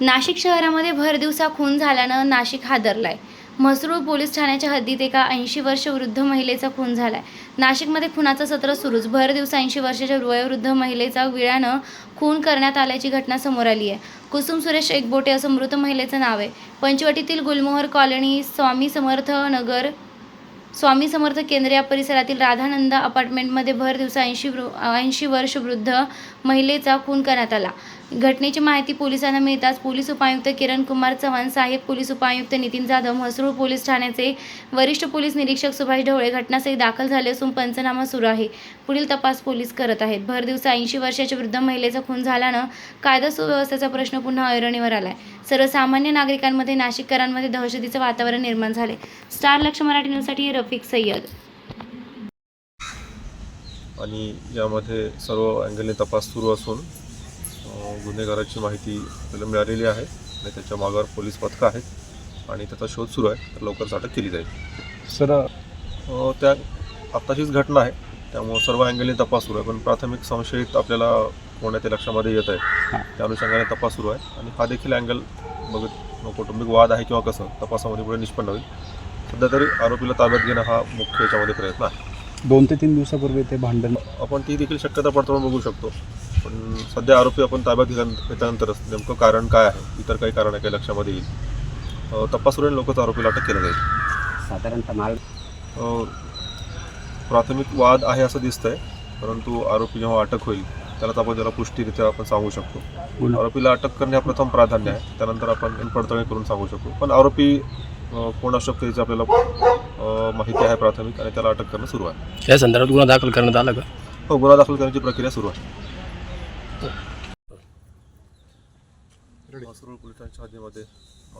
नाशिक शहरामध्ये भर दिवसा खून झाल्यानं नाशिक हादरलाय. म्हसरूळ पोलीस ठाण्याच्या हद्दीत एका ऐंशी वर्ष वृद्ध महिलेचा खून आहे नाशिकमध्ये खुनाचं सत्र सुरूच. भर दिवसा ऐंशी वर्षाच्या वयोवृद्ध महिलेचा विळ्यानं खून करण्यात आल्याची घटना समोर आली आहे. कुसुम सुरेश एकबोटे असं मृत महिलेचं नाव आहे. पंचवटीतील गुलमोहर कॉलनी स्वामी समर्थ नगर स्वामी समर्थ केंद्र या परिसरातील राधानंद अपार्टमेंटमध्ये भर दिवसा ऐंशी वृ ऐंशी वर्ष वृद्ध महिलेचा खून करण्यात आला. घटनेची माहिती पोलिसांना मिळताच पोलीस उपायुक्त किरण कुमार चव्हाण सहाय्यक पोलीस उपायुक्त नितीन जाधव म्हसरूळ पोलीस ठाण्याचे वरिष्ठ पोलीस निरीक्षक सुभाष ढवळे घटनास्थळी दाखल झाले असून पंचनामा सुरू आहे. पुढील तपास पोलीस करत आहेत. भर दिवसा ऐंशी वर्षाच्या वृद्ध महिलेचा खून झाल्यानं कायदा सुव्यवस्थेचा प्रश्न पुन्हा ऐरणीवर आलाय. सर्वसामान्य नागरिकांमध्ये नाशिककरांमध्ये दहशतीचं वातावरण निर्माण झाले स्टार लक्ष मराठी न्यूजसाठी रफिक सय्यद. आणि यामध्ये सर्व अँगलने तपास सुरू असून गुन्हेगाराची माहिती आपल्याला मिळालेली आहे आणि त्याच्या मागावर पोलीस पथकं आहेत आणि त्याचा शोध सुरू आहे. तर लवकरच अटक केली जाईल. सर त्या आत्ताचीच घटना आहे. त्यामुळं सर्व अँगलने तपास सुरू आहे. पण प्राथमिक संशयित आपल्याला कोण ते लक्षामध्ये येत आहे. त्या अनुषंगाने तपास सुरू आहे. आणि हा देखील अँगल बघत कौटुंबिक वाद आहे किंवा कसं तपासामध्ये पुढे निष्पन्न होईल. सध्या तरी आरोपीला ताब्यात घेणं हा मुख्य याच्यामध्ये प्रयत्न आहे. दोन ते तीन दिवसापूर्वी ते भांडण आपण ती देखील शक्यता पडताळून बघू शकतो. पण सध्या आरोपी आपण ताब्यात घेतल्या घेतल्यानंतरच नेमकं कारण काय आहे? इतर काही कारण आहे काही लक्षामध्ये येईल. अ, तपास सुरू लवकरच आरोपीला अटक केलं जाईल. साधारणतः माल प्राथमिक वाद आहे असं दिसतंय परंतु आरोपी जेव्हा अटक होईल त्यालाच आपण त्याला पुष्टीरित्या आपण सांगू शकतो. आरोपीला अटक करणे हा प्रथम प्राधान्य आहे त्यानंतर आपण पडताळणी करून सांगू शकतो. पण आरोपी अ, कोण असू शकतो याची आपल्याला माहिती आहे प्राथमिक आणि त्याला अटक करणं सुरू आहे. या संदर्भात गुन्हा दाखल करण्यात आला का? हो गुन्हा दाखल करण्याची प्रक्रिया सुरू आहे. पोलिसांच्या हद्दीमध्ये